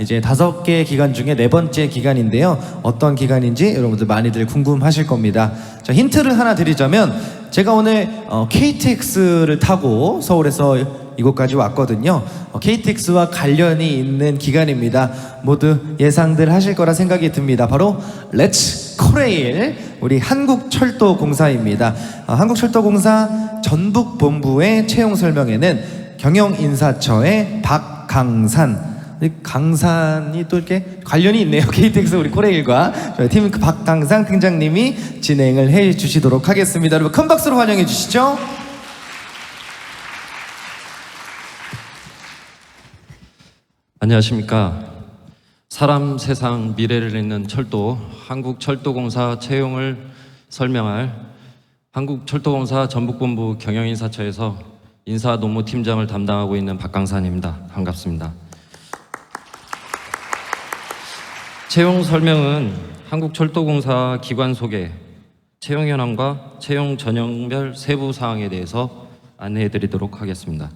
이제 다섯 개 기간 중에 네 번째 기간인데요. 어떤 기간인지 여러분들 많이들 궁금하실 겁니다. 자, 힌트를 하나 드리자면 제가 오늘 어, KTX를 타고 서울에서 이곳까지 왔거든요. 어, KTX와 관련이 있는 기간입니다. 모두 예상들 하실 거라 생각이 듭니다. 바로 렛츠 코레일 우리 한국철도공사입니다. 어, 한국철도공사 전북본부의 채용 설명에는 경영인사처의 박강산 이 강산이 또 이렇게 관련이 있네요. KTX 우리 코레일과 저희 팀 박강산 팀장님이 진행을 해 주시도록 하겠습니다. 여러분 큰 박수로 환영해 주시죠. 안녕하십니까. 사람, 세상, 미래를 잇는 철도, 한국철도공사 채용을 설명할 한국철도공사 전북본부 경영인사처에서 인사노무팀장을 담당하고 있는 박강산입니다. 반갑습니다. 채용 설명은 한국철도공사 기관 소개, 채용 현황과 채용 전형별 세부 사항에 대해서 안내해 드리도록 하겠습니다.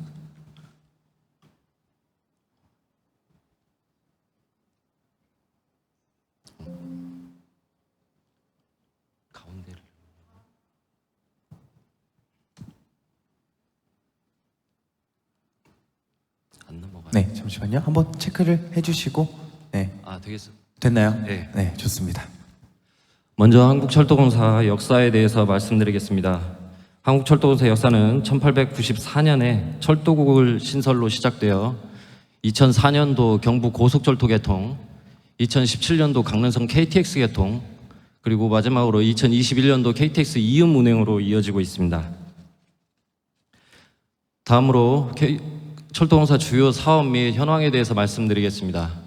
네, 잠시만요. 한번 체크를 해 주시고 네. 아 되겠어. 됐나요? 네. 네, 좋습니다. 먼저 한국철도공사 역사에 대해서 말씀드리겠습니다. 한국철도공사 역사는 1894년에 철도국을 신설로 시작되어 2004년도 경부 고속철도 개통, 2017년도 강릉선 KTX 개통, 그리고 마지막으로 2021년도 KTX 이음 운행으로 이어지고 있습니다. 다음으로 K- 철도공사 주요 사업 및 현황에 대해서 말씀드리겠습니다.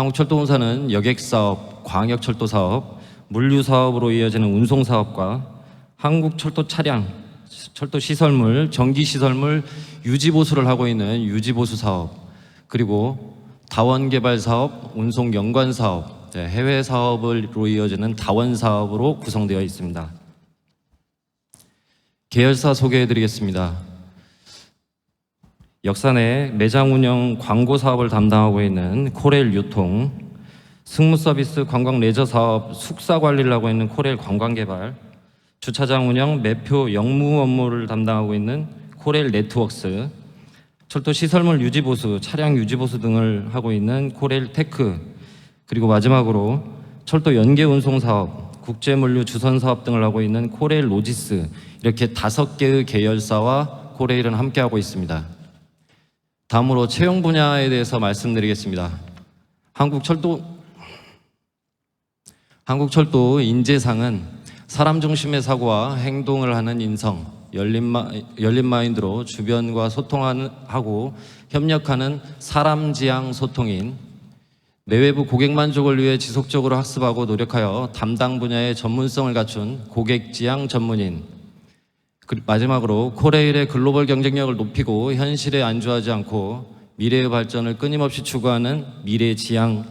한국철도공사는 여객사업, 광역철도사업, 물류사업으로 이어지는 운송사업과 한국철도 차량, 철도 시설물, 전기 시설물 유지 보수를 하고 있는 유지 보수 사업, 그리고 다원 개발 사업, 운송 연관 사업, 네, 해외 사업으로 이어지는 다원 사업으로 구성되어 있습니다. 계열사 소개해 드리겠습니다. 역사 내 매장 운영 광고 사업을 담당하고 있는 코레일 유통, 승무 서비스 관광 레저 사업 숙사 관리를 하고 있는 코레일 관광 개발, 주차장 운영 매표 영무 업무를 담당하고 있는 코레일 네트워크스, 철도 시설물 유지 보수, 차량 유지 보수 등을 하고 있는 코레일 테크, 그리고 마지막으로 철도 연계 운송 사업, 국제 물류 주선 사업 등을 하고 있는 코레일 로지스 이렇게 다섯 개의 계열사와 코레일은 함께 하고 있습니다. 다음으로 채용 분야에 대해서 말씀드리겠습니다. 한국철도 한국철도 인재상은 사람 중심의 사고와 행동을 하는 인성, 열린, 마, 열린 마인드로 주변과 소통하고 협력하는 사람 지향 소통인 내외부 고객 만족을 위해 지속적으로 학습하고 노력하여 담당 분야의 전문성을 갖춘 고객 지향 전문인 마지막으로 코레일의 글로벌 경쟁력을 높이고 현실에 안주하지 않고 미래의 발전을 끊임없이 추구하는 미래 지향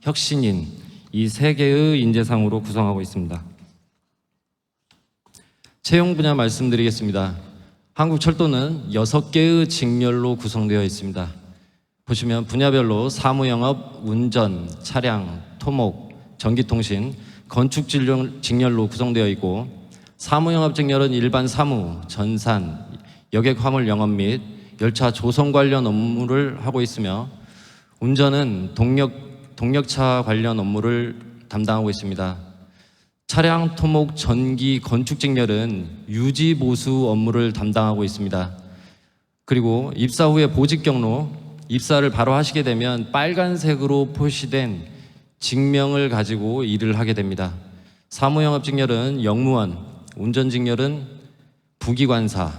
혁신인 이 세 개의 인재상으로 구성하고 있습니다. 채용 분야 말씀드리겠습니다. 한국철도는 여섯 개의 직렬로 구성되어 있습니다. 보시면 분야별로 사무영업, 운전, 차량, 토목, 전기통신, 건축 직렬- 직렬로 구성되어 있고 사무영업 직렬은 일반 사무, 전산, 여객 화물 영업 및 열차 조성 관련 업무를 하고 있으며 운전은 동력 동력차 관련 업무를 담당하고 있습니다. 차량 토목 전기 건축 직렬은 유지 보수 업무를 담당하고 있습니다. 그리고 입사 후에 보직 경로 입사를 바로 하시게 되면 빨간색으로 표시된 직명을 가지고 일을 하게 됩니다. 사무영업 직렬은 영무원, 운전 직렬은 부기관사,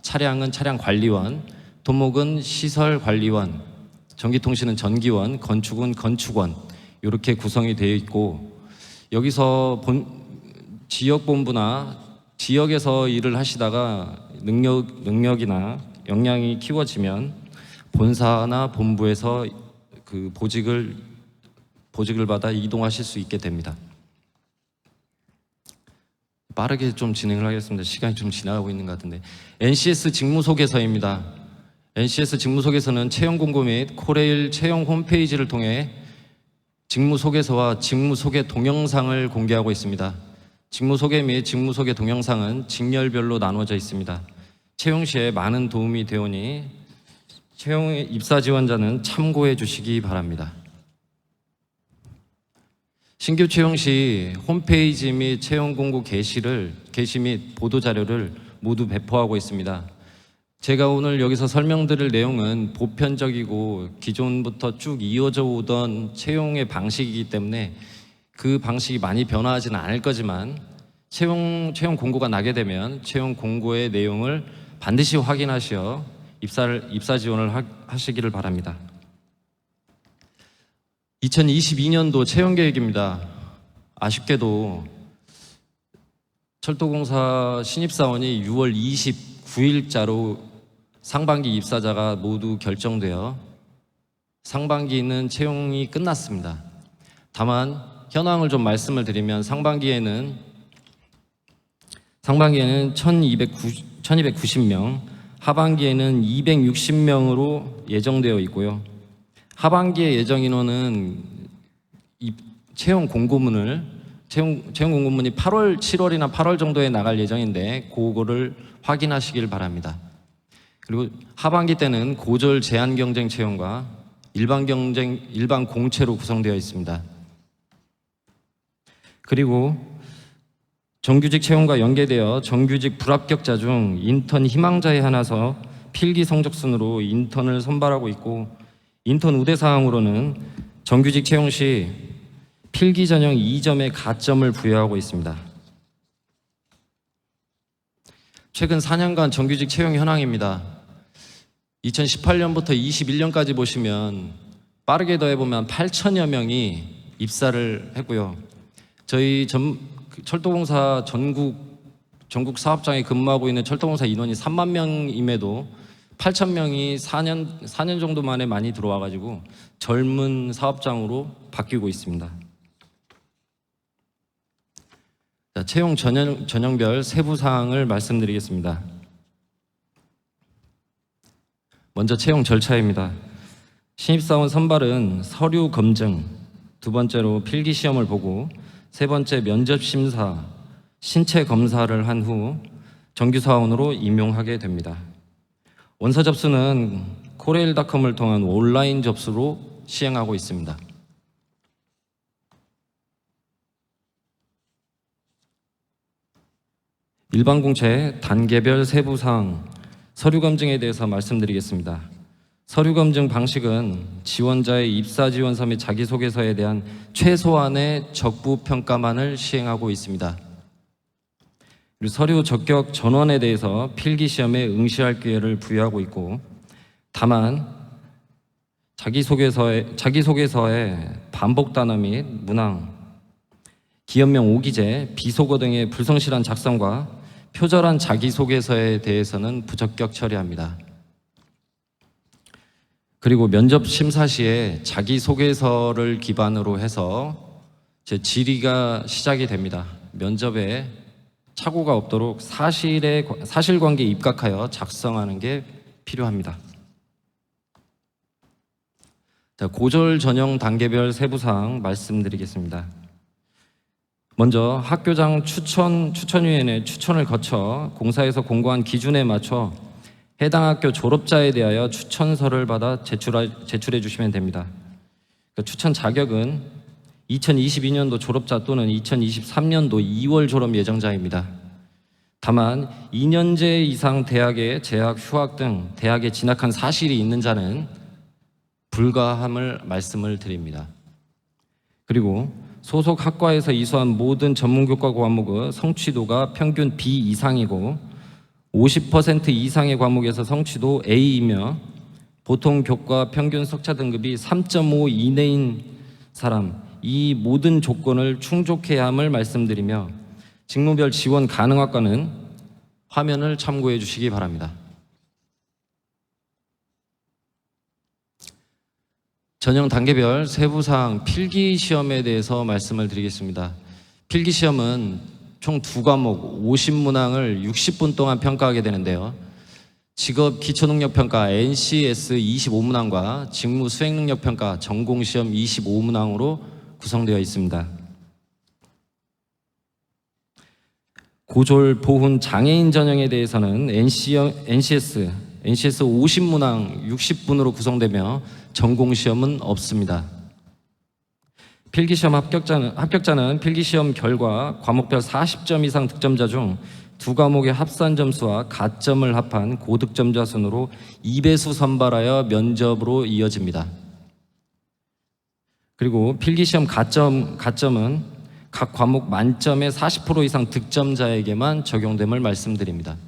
차량은 차량 관리원, 토목은 시설 관리원, 전기통신은 전기원, 건축은 건축원 이렇게 구성이 되어 있고 여기서 본 지역 본부나 지역에서 일을 하시다가 능력 능력이나 역량이 키워지면 본사나 본부에서 그 보직을 보직을 받아 이동하실 수 있게 됩니다. 빠르게 좀 진행을 하겠습니다. 시간이 좀 지나가고 있는 것 같은데 NCS 직무 소개서입니다. NCS 직무 소개서는 채용 공고 및 코레일 채용 홈페이지를 통해 직무 소개서와 직무 소개 동영상을 공개하고 있습니다. 직무 소개 및 직무 소개 동영상은 직렬별로 나누어져 있습니다. 채용 시에 많은 도움이 되오니 채용 입사 지원자는 참고해 주시기 바랍니다. 신규 채용 시 홈페이지 및 채용 공고 게시를 게시 및 보도 자료를 모두 배포하고 있습니다. 제가 오늘 여기서 설명드릴 내용은 보편적이고 기존부터 쭉 이어져 오던 채용의 방식이기 때문에 그 방식이 많이 변화하지는 않을 거지만 채용 채용 공고가 나게 되면 채용 공고의 내용을 반드시 확인하시어 입사를 입사 지원을 하, 하시기를 바랍니다. 2022년도 채용 계획입니다. 아쉽게도 철도공사 신입사원이 6월 29일자로 상반기 입사자가 모두 결정되어 상반기는 채용이 끝났습니다. 다만 현황을 좀 말씀을 드리면 상반기에는 상반기에는 1290, 1290명, 하반기에는 260명으로 예정되어 있고요. 하반기의 예정 인원은 이 채용 공고문을 채용, 채용 공고문이 8월, 7월이나 8월 정도에 나갈 예정인데 그거를 확인하시길 바랍니다. 그리고 하반기 때는 고졸 제한 경쟁 채용과 일반 경쟁 일반 공채로 구성되어 있습니다. 그리고 정규직 채용과 연계되어 정규직 불합격자 중 인턴 희망자에 한해서 필기 성적 순으로 인턴을 선발하고 있고 인턴 우대 사항으로는 정규직 채용 시 필기 전형 2점의 가점을 부여하고 있습니다. 최근 4년간 정규직 채용 현황입니다. 2018년부터 21년까지 보시면 빠르게 더해보면 8천여 명이 입사를 했고요. 저희 전, 그 철도공사 전국 전국 사업장에 근무하고 있는 철도공사 인원이 3만 명임에도 8천 명이 4년 4년 정도 만에 많이 들어와 가지고 젊은 사업장으로 바뀌고 있습니다. 자, 채용 전형, 전형별 세부 사항을 말씀드리겠습니다. 먼저 채용 절차입니다. 신입사원 선발은 서류 검증, 두 번째로 필기 시험을 보고 세 번째 면접 심사, 신체 검사를 한 후 정규 사원으로 임용하게 됩니다. 원서 접수는 코레일닷컴을 통한 온라인 접수로 시행하고 있습니다. 일반 공채 단계별 세부 사항 서류 검증에 대해서 말씀드리겠습니다. 서류 검증 방식은 지원자의 입사 지원서 및 자기소개서에 대한 최소한의 적부 평가만을 시행하고 있습니다. 서류 적격 전원에 대해서 필기 시험에 응시할 기회를 부여하고 있고 다만 자기소개서에 자기소개서에 반복 단어 및 문항 기업명 오기제, 비속어 등의 불성실한 작성과 표절한 자기소개서에 대해서는 부적격 처리합니다. 그리고 면접 심사 시에 자기소개서를 기반으로 해서 제 질의가 시작이 됩니다. 면접에 착오가 없도록 사실의 사실관계에 입각하여 작성하는 게 필요합니다. 자, 고졸 전형 단계별 세부 사항 말씀드리겠습니다. 먼저 학교장 추천 추천위원회 추천을 거쳐 공사에서 공고한 기준에 맞춰 해당 학교 졸업자에 대하여 추천서를 받아 제출하, 제출해 주시면 됩니다. 그 추천 자격은 2022년도 졸업자 또는 2023년도 2월 졸업 예정자입니다. 다만 2년제 이상 대학에 재학, 휴학 등 대학에 진학한 사실이 있는 자는 불가함을 말씀을 드립니다. 그리고 소속 학과에서 이수한 모든 전문교과 과목의 성취도가 평균 B 이상이고 50% 이상의 과목에서 성취도 A이며 보통 교과 평균 석차 등급이 3.5 이내인 사람 이 모든 조건을 충족해야 함을 말씀드리며 직무별 지원 가능 학과는 화면을 참고해 주시기 바랍니다. 전형 단계별 세부사항 필기 시험에 대해서 말씀을 드리겠습니다. 필기 시험은 총 두 과목 50문항을 60분 동안 평가하게 되는데요. 직업 기초능력 평가 NCS 25문항과 직무 수행 능력 평가 전공 시험 25문항으로 구성되어 있습니다. 고졸 보훈 장애인 전형에 대해서는 NC, NCS, NCS 50문항 60분으로 구성되며 전공 시험은 없습니다. 필기시험 합격자는, 합격자는 필기시험 결과 과목별 40점 이상 득점자 중 두 과목의 합산 점수와 가점을 합한 고득점자 순으로 2배수 선발하여 면접으로 이어집니다. 그리고 필기시험 가점, 가점은 각 과목 만점의 40% 이상 득점자에게만 적용됨을 말씀드립니다.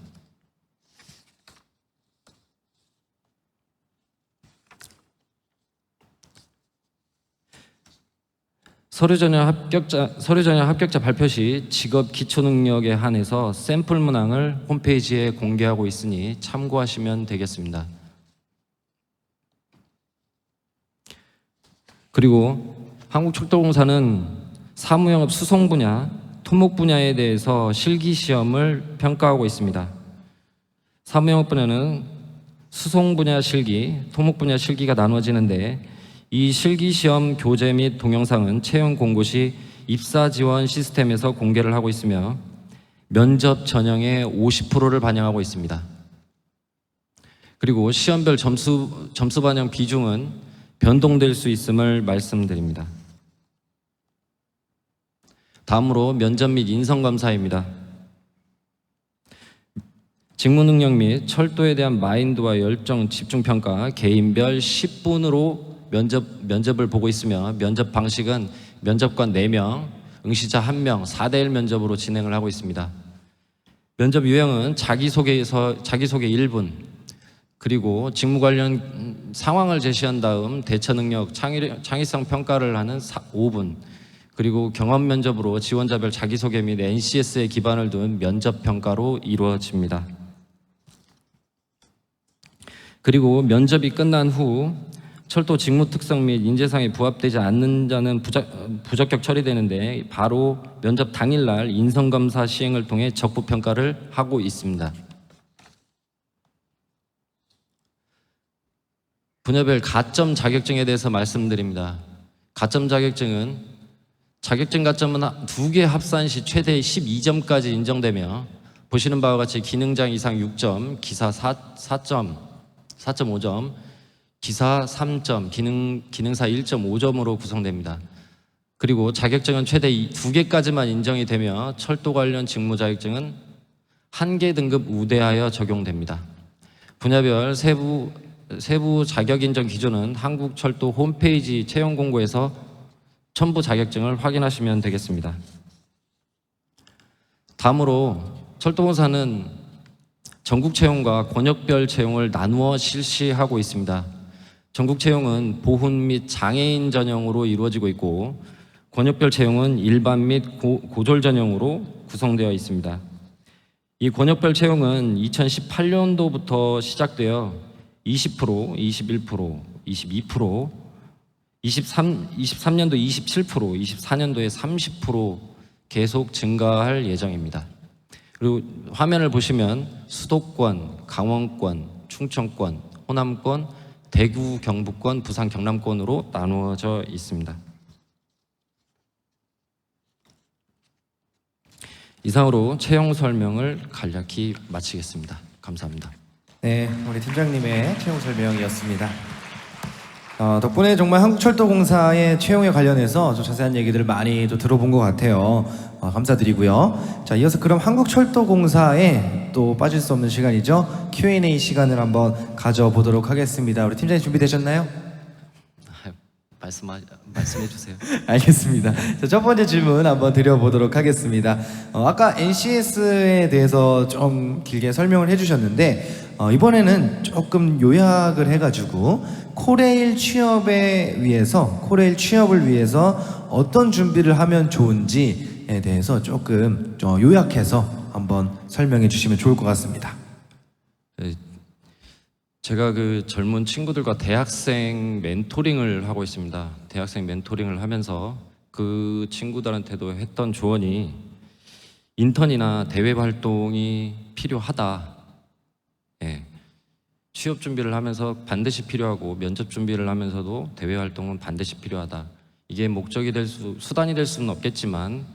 서류 전형 합격자 서류 전형 합격자 발표 시 직업 기초 능력에 한해서 샘플 문항을 홈페이지에 공개하고 있으니 참고하시면 되겠습니다. 그리고 한국철도공사는 사무영업 수송 분야, 토목 분야에 대해서 실기 시험을 평가하고 있습니다. 사무영업 분야는 수송 분야 실기, 토목 분야 실기가 나눠지는데 이 실기 시험 교재 및 동영상은 채용 공고 시 입사 지원 시스템에서 공개를 하고 있으며 면접 전형의 50%를 반영하고 있습니다. 그리고 시험별 점수 점수 반영 비중은 변동될 수 있음을 말씀드립니다. 다음으로 면접 및 인성 감사입니다. 직무 능력 및 철도에 대한 마인드와 열정, 집중 평가 개인별 10분으로 면접 면접을 보고 있으며 면접 방식은 면접관 4명, 응시자 1명, 4대 1 면접으로 진행을 하고 있습니다. 면접 유형은 자기소개에서 자기소개 1분, 그리고 직무 관련 음, 상황을 제시한 다음 대처 능력, 창의, 창의성 평가를 하는 5분, 그리고 경험 면접으로 지원자별 자기소개 및 NCS에 기반을 둔 면접 평가로 이루어집니다. 그리고 면접이 끝난 후 철도 직무 특성 및 인재상에 부합되지 않는 자는 부적, 부적격 처리되는데 바로 면접 당일날 인성검사 시행을 통해 적부 평가를 하고 있습니다. 분야별 가점 자격증에 대해서 말씀드립니다. 가점 자격증은 자격증 가점은 두 개 합산 시 최대 12점까지 인정되며 보시는 바와 같이 기능장 이상 6점, 기사 4, 4점, 4.5점, 기사 3점, 기능, 기능사 1.5점으로 구성됩니다. 그리고 자격증은 최대 이- 두 개까지만 인정이 되며 철도 관련 직무 자격증은 한 개 등급 우대하여 적용됩니다. 분야별 세부 세부 자격 인정 기준은 한국철도 홈페이지 채용 공고에서 첨부 자격증을 확인하시면 되겠습니다. 다음으로 철도공사는 전국 채용과 권역별 채용을 나누어 실시하고 있습니다. 전국 채용은 보훈 및 장애인 전형으로 이루어지고 있고 권역별 채용은 일반 및 고, 고졸 전형으로 구성되어 있습니다. 이 권역별 채용은 2018년도부터 시작되어 20%, 21%, 22%, 23, 23년도 27%, 24년도에 30% 계속 증가할 예정입니다. 그리고 화면을 보시면 수도권, 강원권, 충청권, 호남권, 대구, 경북권, 부산, 경남권으로 나누어져 있습니다. 이상으로 채용 설명을 간략히 마치겠습니다. 감사합니다. 네, 우리 팀장님의 채용 설명이었습니다. 어, 덕분에 정말 한국철도공사의 채용에 관련해서 좀 자세한 얘기들을 많이 또 들어본 것 같아요. 어, 감사드리고요. 자, 이어서 그럼 한국철도공사에 또 빠질 수 없는 시간이죠. Q&A 시간을 한번 가져보도록 하겠습니다. 우리 팀장님 준비되셨나요? 말씀 말씀해 주세요. 알겠습니다. 자, 첫 번째 질문 한번 드려보도록 하겠습니다. 어, 아까 NCS에 대해서 좀 길게 설명을 해주셨는데 어, 이번에는 조금 요약을 해가지고 코레일 취업에 위해서 코레일 취업을 위해서 어떤 준비를 하면 좋은지에 대해서 조금 어, 요약해서 한번 설명해 주시면 좋을 것 같습니다. 제가 그 젊은 친구들과 대학생 멘토링을 하고 있습니다. 대학생 멘토링을 하면서 그 친구들한테도 했던 조언이 인턴이나 대외 활동이 필요하다. 예. 취업 준비를 하면서 반드시 필요하고 면접 준비를 하면서도 대외 활동은 반드시 필요하다. 이게 목적이 될 수, 수단이 될 수는 없겠지만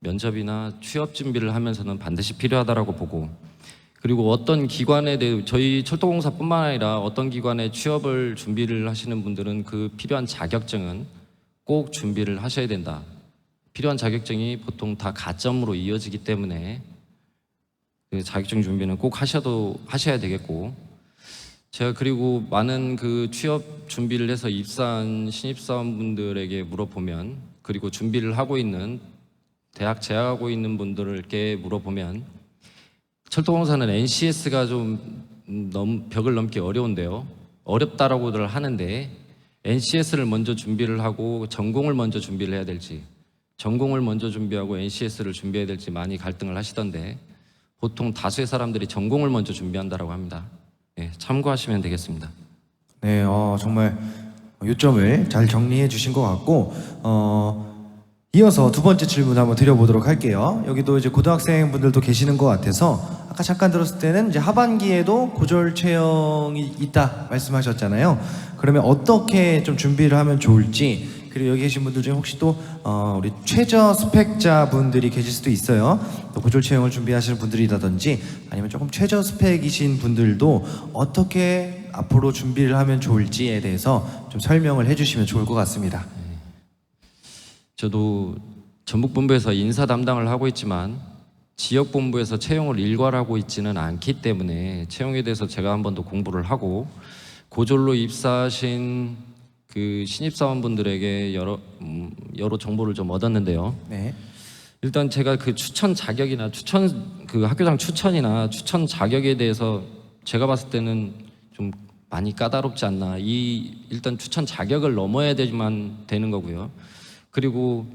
면접이나 취업 준비를 하면서는 반드시 필요하다라고 보고 그리고 어떤 기관에 대해 저희 철도공사뿐만 아니라 어떤 기관에 취업을 준비를 하시는 분들은 그 필요한 자격증은 꼭 준비를 하셔야 된다. 필요한 자격증이 보통 다 가점으로 이어지기 때문에 그 자격증 준비는 꼭 하셔도 하셔야 되겠고 제가 그리고 많은 그 취업 준비를 해서 입사한 신입사원분들에게 물어보면 그리고 준비를 하고 있는 대학 재학하고 있는 분들께 물어보면 철도공사는 NCS가 좀 넘, 벽을 넘기 어려운데요. 어렵다라고들 하는데 NCS를 먼저 준비를 하고 전공을 먼저 준비를 해야 될지 전공을 먼저 준비하고 NCS를 준비해야 될지 많이 갈등을 하시던데 보통 다수의 사람들이 전공을 먼저 준비한다라고 합니다. 예, 참고하시면 되겠습니다. 네, 어, 정말 요점을 잘 정리해 주신 것 같고, 어, 이어서 두 번째 질문 한번 드려보도록 할게요. 여기도 이제 고등학생 분들도 계시는 것 같아서, 아까 잠깐 들었을 때는 이제 하반기에도 고졸 채용이 있다 말씀하셨잖아요. 그러면 어떻게 좀 준비를 하면 좋을지, 그리고 여기 계신 분들 중에 혹시 또, 어, 우리 최저 스펙자 분들이 계실 수도 있어요. 또 고졸 채용을 준비하시는 분들이라든지, 아니면 조금 최저 스펙이신 분들도 어떻게 앞으로 준비를 하면 좋을지에 대해서 좀 설명을 해주시면 좋을 것 같습니다. 저도 전북본부에서 인사 담당을 하고 있지만 지역본부에서 채용을 일괄하고 있지는 않기 때문에 채용에 대해서 제가 한 번 더 공부를 하고 고졸로 입사하신 그 신입 사원분들에게 여러 음, 여러 정보를 좀 얻었는데요. 네. 일단 제가 그 추천 자격이나 추천 그 학교장 추천이나 추천 자격에 대해서 제가 봤을 때는 좀 많이 까다롭지 않나. 이 일단 추천 자격을 넘어야 되지만 되는 거고요. 그리고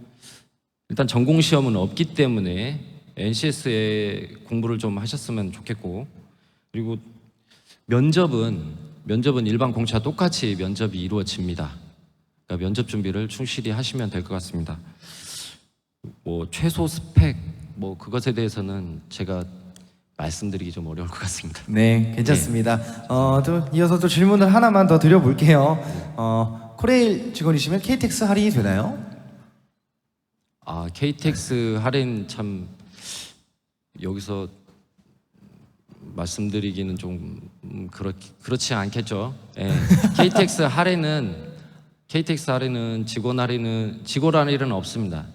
일단 전공 시험은 없기 때문에 NCS에 공부를 좀 하셨으면 좋겠고 그리고 면접은 면접은 일반 공채와 똑같이 면접이 이루어집니다. 그러니까 면접 준비를 충실히 하시면 될 것 같습니다. 뭐 최소 스펙 뭐 그것에 대해서는 제가 말씀드리기 좀 어려울 것 같습니다. 네, 괜찮습니다. 어, 또 이어서 또 질문을 하나만 더 드려볼게요. 어, 코레일 직원이시면 KTX 할인이 되나요? 아 KTX 할인 참 여기서 말씀드리기는 좀 음, 그렇 그렇지 않겠죠. 예. KTX 할인은 KTX 할인은 직원 할인은 직원 할인은 없습니다.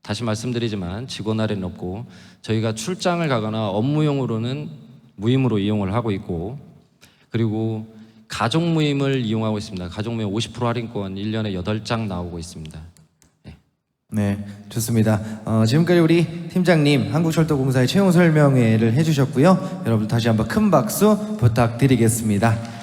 다시 말씀드리지만 직원 할인은 없고 저희가 출장을 가거나 업무용으로는 무임으로 이용을 하고 있고 그리고 가족 무임을 이용하고 있습니다. 가족 무임 50% 할인권 1년에 8장 나오고 있습니다. 네, 좋습니다. 어, 지금까지 우리 팀장님 한국철도공사의 채용 설명회를 해주셨고요. 여러분 다시 한번 큰 박수 부탁드리겠습니다.